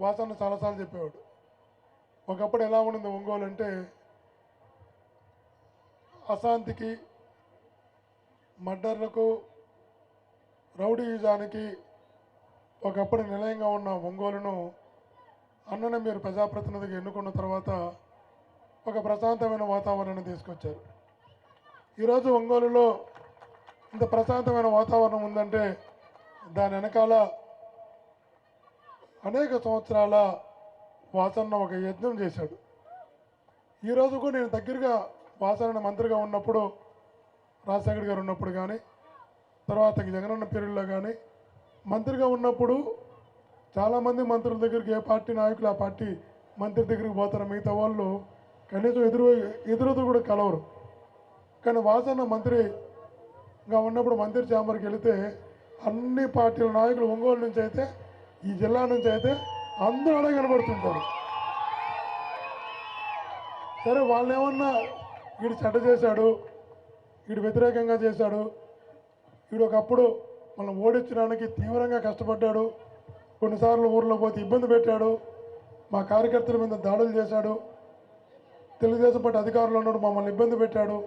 వాసన్న చాలాసార్లు చెప్పేవాడు. ఒకప్పుడు ఎలా ఉండింది ఒంగోలు అంటే అశాంతికి మర్డర్లకు రౌడీయుజానికి ఒకప్పుడు నిలయంగా ఉన్న ఒంగోలును అన్నని మీరు ప్రజాప్రతినిధిగా ఎన్నుకున్న తర్వాత ఒక ప్రశాంతమైన వాతావరణాన్ని తీసుకొచ్చారు. ఈరోజు ఒంగోలులో ఇంత ప్రశాంతమైన వాతావరణం ఉందంటే దాని వెనకాల అనేక సంవత్సరాల వాసన్న ఒక యజ్ఞం చేశాడు. ఈరోజు కూడా నేను దగ్గరగా వాసన మంత్రిగా ఉన్నప్పుడు రాజశేఖర్ గారు ఉన్నప్పుడు కానీ తర్వాత జగనన్న పీరియడ్లో కానీ మంత్రిగా ఉన్నప్పుడు చాలామంది మంత్రుల దగ్గరికి ఏ పార్టీ నాయకులు ఆ పార్టీ మంత్రి దగ్గరికి పోతారు మిగతా వాళ్ళు కనీసం ఎదురు ఎదురుతో కూడా కలవరు. కానీ వాసన్న మంత్రిగా ఉన్నప్పుడు మంత్రి ఛాంబర్కి వెళితే అన్ని పార్టీల నాయకులు ఒంగోలు నుంచి అయితే ఈ జిల్లా నుంచి అయితే అందరూ అలా కనబడుతుంటారు. సరే వాళ్ళు ఏమన్నా వీడు చెడ్డ చేశాడు వీడు వ్యతిరేకంగా చేశాడు వీడు ఒకప్పుడు మనం ఓడించడానికి తీవ్రంగా కష్టపడ్డాడు కొన్నిసార్లు ఊర్లో పోతే ఇబ్బంది పెట్టాడు మా కార్యకర్తల మీద దాడులు చేశాడు తెలుగుదేశం పార్టీ అధికారులు ఉన్నాడు మమ్మల్ని ఇబ్బంది పెట్టాడు.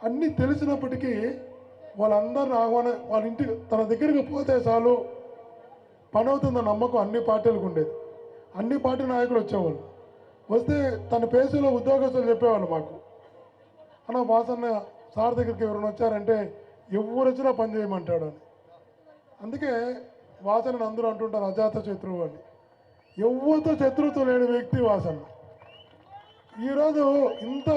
అన్నీ తెలిసినప్పటికీ వాళ్ళందరిని ఆహ్వానం వాళ్ళ ఇంటికి తన దగ్గరికి పోతే చాలు. పని అవుతుందో నమ్మకం అన్ని పార్టీలకు ఉండేది. అన్ని పార్టీ నాయకులు వచ్చేవాళ్ళు. వస్తే తన పేసులో ఉద్యోగస్తులు చెప్పేవాళ్ళు మాకు. అన్న వాసన్న సార్ దగ్గరికి ఎవరైనా వచ్చారంటే ఎవరు వచ్చినా పని చేయమంటాడు అని. అందుకే వాసనని అందరూ అంటుంటారు అజాత శత్రువు అని. ఎవరితో శత్రువుతో లేని వ్యక్తి వాసన ఈరోజు ఇంత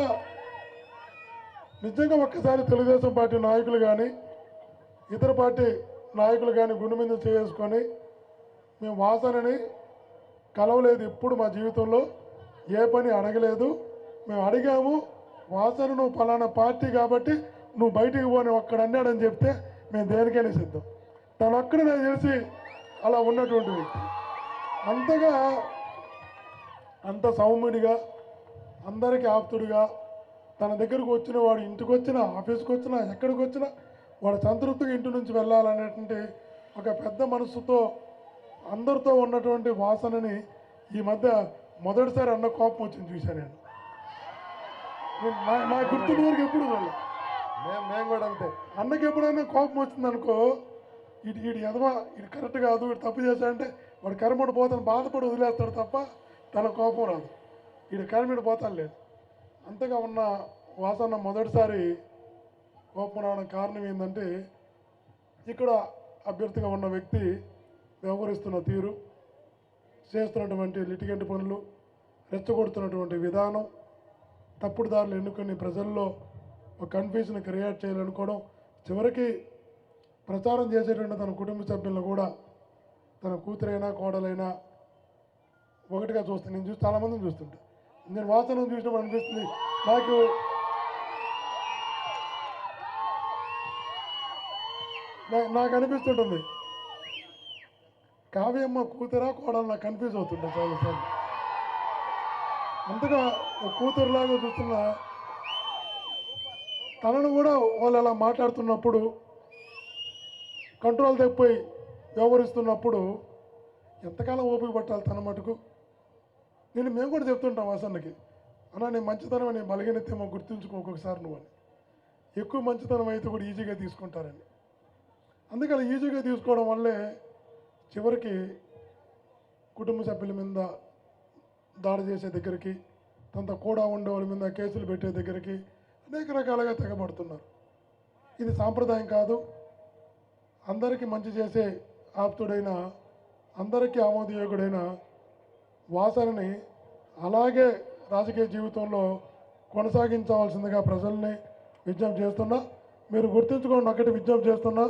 నిజంగా ఒక్కసారి తెలుగుదేశం పార్టీ నాయకులు కానీ ఇతర పార్టీ నాయకులు కానీ గుండె మీద చేసుకొని మేము వాసనని కలవలేదు ఎప్పుడు మా జీవితంలో. ఏ పని అడగలేదు. మేము అడిగాము వాసన నువ్వు ఫలానా పార్టీ కాబట్టి నువ్వు బయటికి పోని ఒక్కడ అన్నాడని చెప్తే మేము దేనికైనా సిద్ధం. తను ఒక్కడ నాకు తెలిసి అలా ఉన్నటువంటి వ్యక్తి. అంతగా అంత సౌమ్యుడిగా అందరికీ ఆప్తుడిగా తన దగ్గరకు వచ్చిన వాడు ఇంటికి వచ్చినా ఆఫీస్కి వచ్చినా ఎక్కడికి వచ్చినా వాడు సంతృప్తిగా ఇంటి నుంచి వెళ్ళాలనేటువంటి ఒక పెద్ద మనసుతో అందరితో ఉన్నటువంటి వాసనని ఈ మధ్య మొదటిసారి అన్న కోపం వచ్చింది చూశాను నేను. నా- గుర్తున్న వరకు ఎప్పుడు మేము మేము కూడా అంతే. అన్నకి ఎప్పుడైనా కోపం వచ్చింది అనుకో ఇటు ఇటు ఎదవా ఇది కరెక్ట్ కాదు ఇటు తప్పు చేశాడంటే వాడు కర్మడు పోతాను బాధపడి వదిలేస్తాడు తప్ప తన కోపం రాదు. ఇటు కర్మడు పోతాను లేదు. అంతగా ఉన్న వాసన మొదటిసారి కోపం రావడం కారణం ఏంటంటే ఇక్కడ అభ్యర్థిగా ఉన్న వ్యక్తి వ్యవహరిస్తున్న తీరు చేస్తున్నటువంటి లిటిగెంట్ పనులు రెచ్చగొడుతున్నటువంటి విధానం తప్పుడు దారులు ఎన్నుకొని ప్రజల్లో ఒక కన్ఫ్యూజన్ క్రియేట్ చేయాలనుకోవడం చివరికి ప్రచారం చేసేటువంటి తన కుటుంబ సభ్యులను కూడా తన కూతురైనా కోడలైనా ఒకటిగా చూస్తాను నేను చూసి చాలామందిని చూస్తుంటా. నేను వాసన చూసినప్పుడు అనిపిస్తుంది నాకు నాకు అనిపిస్తుంటుంది. కావ్యమ్మ కూతురా కోడలు నాకు కన్ఫ్యూజ్ అవుతుంటా చాలాసార్లు. అంతగా ఒక కూతురులాగా చూస్తున్న తనను కూడా వాళ్ళు అలా మాట్లాడుతున్నప్పుడు కంట్రోల్ తప్పిపోయి వ్యవహరిస్తున్నప్పుడు ఎంతకాలం ఓపిక పట్టాలి తన మటుకు? నేను మేము కూడా చెప్తుంటాం వాసన్నకి అన్నా నేను మంచితనం అని బలహీనతేమో గుర్తుంచుకో ఒక్కొక్కసారి నువ్వు అని. ఎక్కువ మంచితనం అయితే కూడా ఈజీగా తీసుకుంటారని. అందుకని ఈజీగా తీసుకోవడం వల్లే చివరికి కుటుంబ సభ్యుల మీద దాడి చేసే దగ్గరికి తనతో కూడా ఉండే వాళ్ళ మీద కేసులు పెట్టే దగ్గరికి అనేక రకాలుగా తెగబడుతున్నారు. ఇది సాంప్రదాయం కాదు. అందరికీ మంచి చేసే ఆప్తుడైన అందరికీ ఆమోదయోగుడైన వాసనని అలాగే రాజకీయ జీవితంలో కొనసాగించవలసిందిగా ప్రజల్ని విజ్ఞప్తి చేస్తున్నా. మీరు గుర్తుంచుకోండి ఒకటి విజ్ఞప్తి చేస్తున్నా.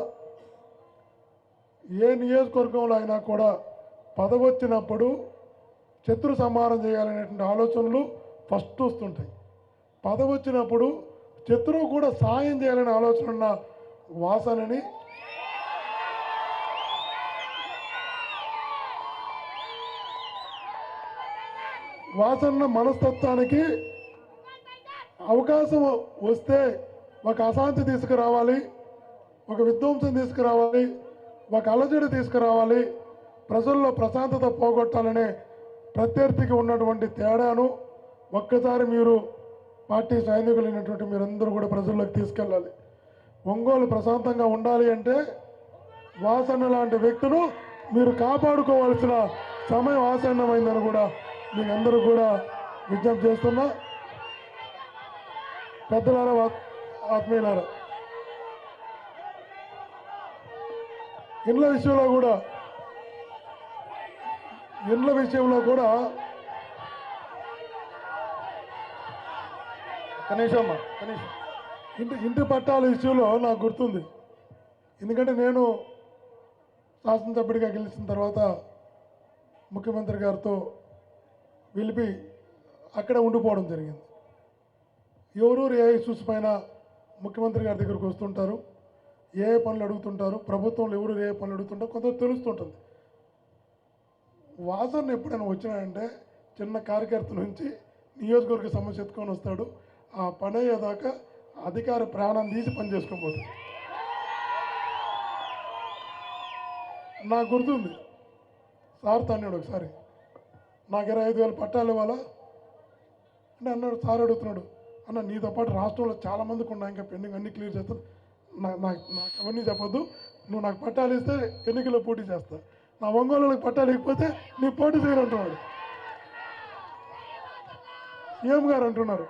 ఏ నియోజకవర్గంలో అయినా కూడా పదవొచ్చినప్పుడు శత్రు సంహారం చేయాలనేటువంటి ఆలోచనలు ఫస్ట్ వస్తుంటాయి. పదవొచ్చినప్పుడు శత్రువు కూడా సాయం చేయాలనే ఆలోచన ఉన్న వాసనని వాసన మనస్తత్వానికి అవకాశం వస్తే ఒక అశాంతి తీసుకురావాలి ఒక విధ్వంసం తీసుకురావాలి ఒక అలజడి తీసుకురావాలి. ప్రజల్లో ప్రశాంతత పోగొట్టాలనే ప్రత్యర్థికి ఉన్నటువంటి తేడాను ఒక్కసారి మీరు పార్టీ సైనికులైనటువంటి మీరందరూ కూడా ప్రజల్లోకి తీసుకెళ్ళాలి. ఒంగోలు ప్రశాంతంగా ఉండాలి అంటే వాసన లాంటి వ్యక్తులు మీరు కాపాడుకోవాల్సిన సమయం ఆసన్నమైందని కూడా మీకు అందరూ కూడా విజ్ఞప్తి చేస్తున్నా. పెద్దలారా ఆత్మీయులారా ఇండ్ల విషయంలో కూడా ఇండ్ల విషయంలో కూడా కనీసం కనీసం ఇంటి ఇంటి పట్టాల విషయంలో నాకు గుర్తుంది. ఎందుకంటే నేను శాసనసభ్యుడిగా గెలిచిన తర్వాత ముఖ్యమంత్రి గారితో పిలిపి అక్కడ ఉండిపోవడం జరిగింది. ఎవరూరు ఏ ఇష్యూస్ పైన ముఖ్యమంత్రి గారి దగ్గరకు వస్తుంటారు. ఏ పనులు అడుగుతుంటారు? ప్రభుత్వంలో ఎవరు ఏ పనులు అడుగుతుంటారు కొంత తెలుస్తుంటుంది. వాసన ఎప్పుడైనా వచ్చినాయంటే చిన్న కార్యకర్త నుంచి నియోజకవర్గ సమస్య ఎత్తుకొని వస్తాడు. ఆ పని అయ్యేదాకా అధికారి ప్రాణం తీసి పని చేసుకోబోతుంది నాకు గుర్తుంది. సార్ తన్నాడు ఒకసారి. నాకు ఇరవై ఐదు వేలు పట్టాలు ఇవ్వాలా? అంటే అన్నాడు సార్ అడుగుతున్నాడు. అన్న నీతో పాటు రాష్ట్రంలో చాలామందికి ఉన్నాయి. ఇంకా పెండింగ్ అన్ని క్లియర్ చేస్తాను. నాకు నాకు అవన్నీ చెప్పొద్దు. నువ్వు నాకు పట్టాలు ఇస్తే ఎన్నికల్లో పోటీ చేస్తా. నా ఒంగోలులకు పట్టాలు ఇకపోతే నీ పోటీ చేయను అంటున్నాడు. సీఎం గారు అంటున్నారు.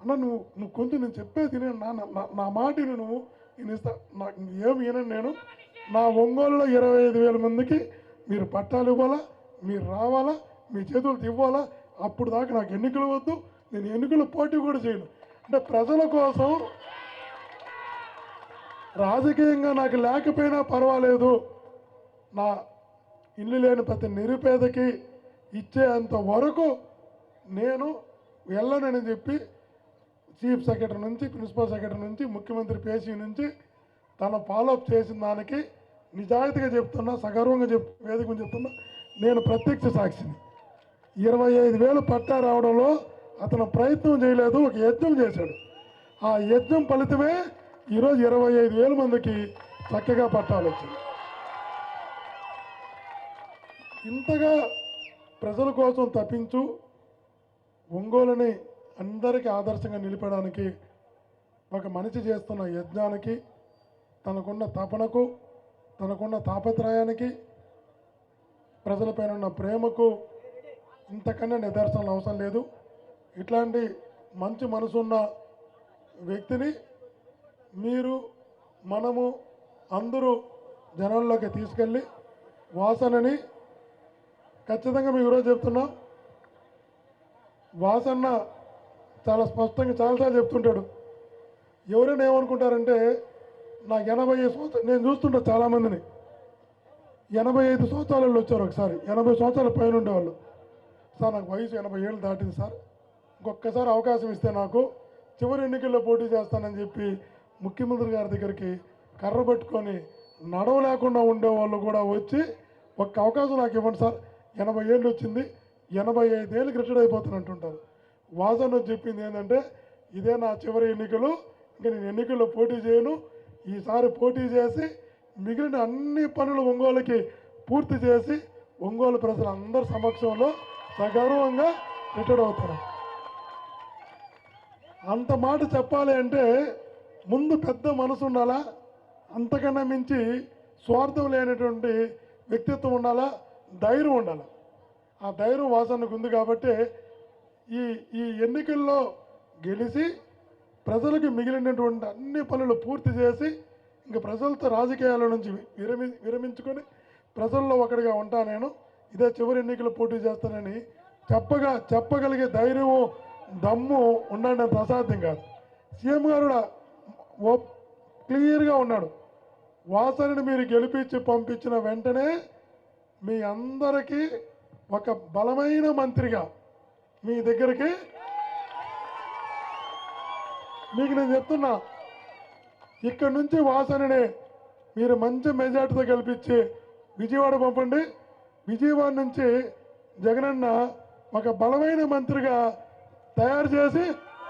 అన్న నువ్వు నువ్వు కొంచెం నేను చెప్పేది తినే నా నా- నా మాట నువ్వు. నేను ఇస్తా నాకు ఏమి వినను నేను. నా ఒంగోలులో ఇరవై ఐదు వేల మందికి మీరు పట్టాలు ఇవ్వాలా? మీరు రావాలా? మీ చేతులతో ఇవ్వాలా? అప్పుడు దాకా నాకు ఎన్నికలు వద్దు. నేను ఎన్నికల పోటీ కూడా చేయను. అంటే ప్రజల కోసం రాజకీయంగా నాకు లేకపోయినా పర్వాలేదు. నా ఇల్లు లేని ప్రతి నిరుపేదకి ఇచ్చేంత వరకు నేను వెళ్ళనని చెప్పి చీఫ్ సెక్రటరీ నుంచి ప్రిన్సిపల్ సెక్రటరీ నుంచి ముఖ్యమంత్రి పేసీ నుంచి తను ఫాలోఅప్ చేసిన దానికి నిజాయితీగా చెప్తున్నా సగర్వంగా చెప్ వేదిక చెప్తున్నా నేను ప్రత్యక్ష సాక్షిని. ఇరవై ఐదు వేలు పట్టా రావడంలో అతను ప్రయత్నం చేయలేదు ఒక యజ్ఞం చేశాడు. ఆ యజ్ఞం ఫలితమే ఈరోజు ఇరవై ఐదు వేల మందికి చక్కగా పట్టాలు వచ్చింది. ఇంతగా ప్రజల కోసం తప్పించు ఒంగోలుని అందరికీ ఆదర్శంగా నిలిపడానికి ఒక మనిషి చేస్తున్న యజ్ఞానికి తనకున్న తపనకు తనకున్న తాపత్రయానికి ప్రజలపైన ఉన్న ప్రేమకు ఇంతకన్నా నిదర్శనలు అవసరం లేదు. ఇట్లాంటి మంచి మనసున్న వ్యక్తిని మీరు మనము అందరూ జనంలోకి తీసుకెళ్ళి వాసనని ఖచ్చితంగా మీకు ఈరోజు చెప్తున్నాం. వాసన్న చాలా స్పష్టంగా చాలాసార్లు చెప్తుంటాడు. ఎవరైనా ఏమనుకుంటారంటే నాకు ఎనభై ఐదు సంవత్సరాలు నేను చూస్తుంటా చాలామందిని. ఎనభై ఐదు సంవత్సరాలలో వచ్చారు ఒకసారి. ఎనభై సంవత్సరాల పైన ఉండేవాళ్ళు. సార్ నాకు వయసు ఎనభై ఏళ్ళు దాటింది సార్. ఇంకొకసారి అవకాశం ఇస్తే నాకు చివరి ఎన్నికల్లో పోటీ చేస్తానని చెప్పి ముఖ్యమంత్రి గారి దగ్గరికి కర్ర పట్టుకొని నడవలేకుండా ఉండేవాళ్ళు కూడా వచ్చి ఒక్క అవకాశం నాకు ఇవ్వండి సార్. ఎనభై ఏళ్ళు వచ్చింది ఎనభై ఐదేళ్ళకి రిటైర్ అయిపోతానంటుంటారు వాసన చెప్పింది ఏంటంటే ఇదే నా చివరి ఎన్నికలు ఇంకా నేను ఎన్నికల్లో పోటీ చేయను. ఈసారి పోటీ చేసి మిగిలిన అన్ని పనులు ఒంగోలుకి పూర్తి చేసి ఒంగోలు ప్రజలందరి సమక్షంలో సగౌరవంగా రిటైర్ అవుతారు. అంత మాట చెప్పాలి అంటే ముందు పెద్ద మనసు ఉండాలా? అంతకన్నా మించి స్వార్థం లేనటువంటి వ్యక్తిత్వం ఉండాలా? ధైర్యం ఉండాలి? ఆ ధైర్యం వాసనకు ఉంది కాబట్టి ఈ ఈ ఎన్నికల్లో గెలిచి ప్రజలకు మిగిలినటువంటి అన్ని పనులు పూర్తి చేసి ఇంకా ప్రజలతో రాజకీయాల నుంచి విరమి విరమించుకొని ప్రజల్లో ఒకటిగా ఉంటా నేను. ఇదే చివరి ఎన్నికలు పోటీ చేస్తానని చెప్పగా చెప్పగలిగే ధైర్యము దమ్ము ఉండండి అంత అసాధ్యం కాదు. సీఎం గారు కూడా ఓ క్లియర్గా ఉన్నాడు. వాసనని మీరు గెలిపించి పంపించిన వెంటనే మీ అందరికీ ఒక బలమైన మంత్రిగా మీ దగ్గరికి మీకు నేను చెప్తున్నా ఇక్కడ నుంచి వాసనని మీరు మంచి మెజార్టీతో గెలిపించి విజయవాడ పంపండి. విజయవాడ నుంచి జగనన్న ఒక బలమైన మంత్రిగా తయారు చేసి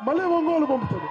మళ్ళీ ఒంగోలు పంపుతాడు.